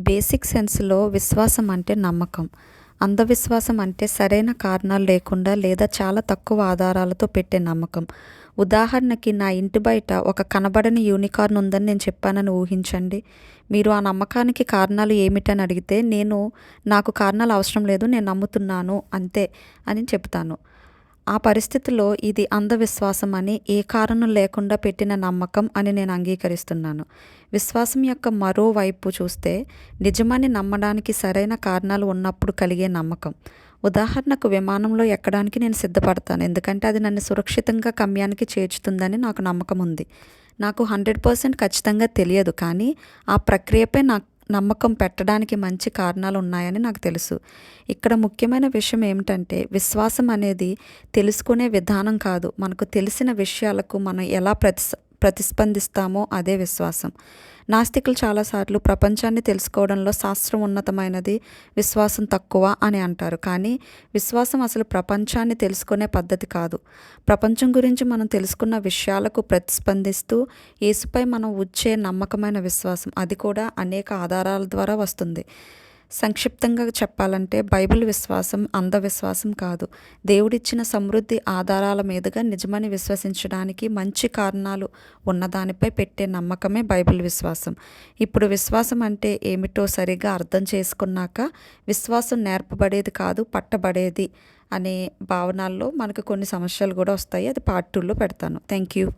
Basic సెన్స్లో విశ్వాసం అంటే నమ్మకం. అంధవిశ్వాసం అంటే సరైన కారణాలు లేకుండా లేదా చాలా తక్కువ ఆధారాలతో పెట్టే నమ్మకం. ఉదాహరణకి నా ఇంటి బయట ఒక కనబడని యూనికార్న్ ఉందని నేను చెప్పానని ఊహించండి. మీరు ఆ నమ్మకానికి కారణాలు ఏమిటని అడిగితే నేను నాకు కారణాలు అవసరం లేదు నేను నమ్ముతున్నాను అంతే అని చెప్తాను. ఆ పరిస్థితిలో ఇది అంధవిశ్వాసం అని ఏ కారణం లేకుండా పెట్టిన నమ్మకం అని నేను అంగీకరిస్తున్నాను. విశ్వాసం యొక్క మరోవైపు చూస్తే నిజమని నమ్మడానికి సరైన కారణాలు ఉన్నప్పుడు కలిగే నమ్మకం. ఉదాహరణకు విమానంలో ఎక్కడానికి నేను సిద్ధపడతాను. ఎందుకంటే అది నన్ను సురక్షితంగా గమ్యానికి చేర్చుతుందని నాకు నమ్మకం ఉంది. నాకు హండ్రెడ్ పర్సెంట్ ఖచ్చితంగా తెలియదు. కానీ ఆ ప్రక్రియపై నాకు నమ్మకం పెట్టడానికి మంచి కారణాలు ఉన్నాయని నాకు తెలుసు. ఇక్కడ ముఖ్యమైన విషయం ఏమిటంటే విశ్వాసం అనేది తెలుసుకునే విధానం కాదు. మనకు తెలిసిన విషయాలకు మనం ఎలా ప్రతి ప్రతిస్పందిస్తామో అదే విశ్వాసం. నాస్తికులు చాలాసార్లు ప్రపంచాన్ని తెలుసుకోవడంలో శాస్త్రం ఉన్నతమైనది విశ్వాసం తక్కువ అని అంటారు. కానీ విశ్వాసం అసలు ప్రపంచాన్ని తెలుసుకునే పద్ధతి కాదు. ప్రపంచం గురించి మనం తెలుసుకున్న విషయాలకు ప్రతిస్పందిస్తూ యేసుపై మనం వచ్చే నమ్మకమైన విశ్వాసం. అది కూడా అనేక ఆధారాల ద్వారా వస్తుంది. సంక్షిప్తంగా చెప్పాలంటే బైబిల్ విశ్వాసం అంధవిశ్వాసం కాదు. దేవుడిచ్చిన సమృద్ధి ఆధారాల మీదుగా నిజమని విశ్వసించడానికి మంచి కారణాలు ఉన్నదానిపై పెట్టే నమ్మకమే బైబిల్ విశ్వాసం. ఇప్పుడు విశ్వాసం అంటే ఏమిటో సరిగా అర్థం చేసుకున్నాక విశ్వాసం నేర్పబడేది కాదు పట్టబడేది అనే భావనల్లో మనకు కొన్ని సమస్యలు కూడా వస్తాయి. అది పార్ట్ టూలో పెడతాను. Thank you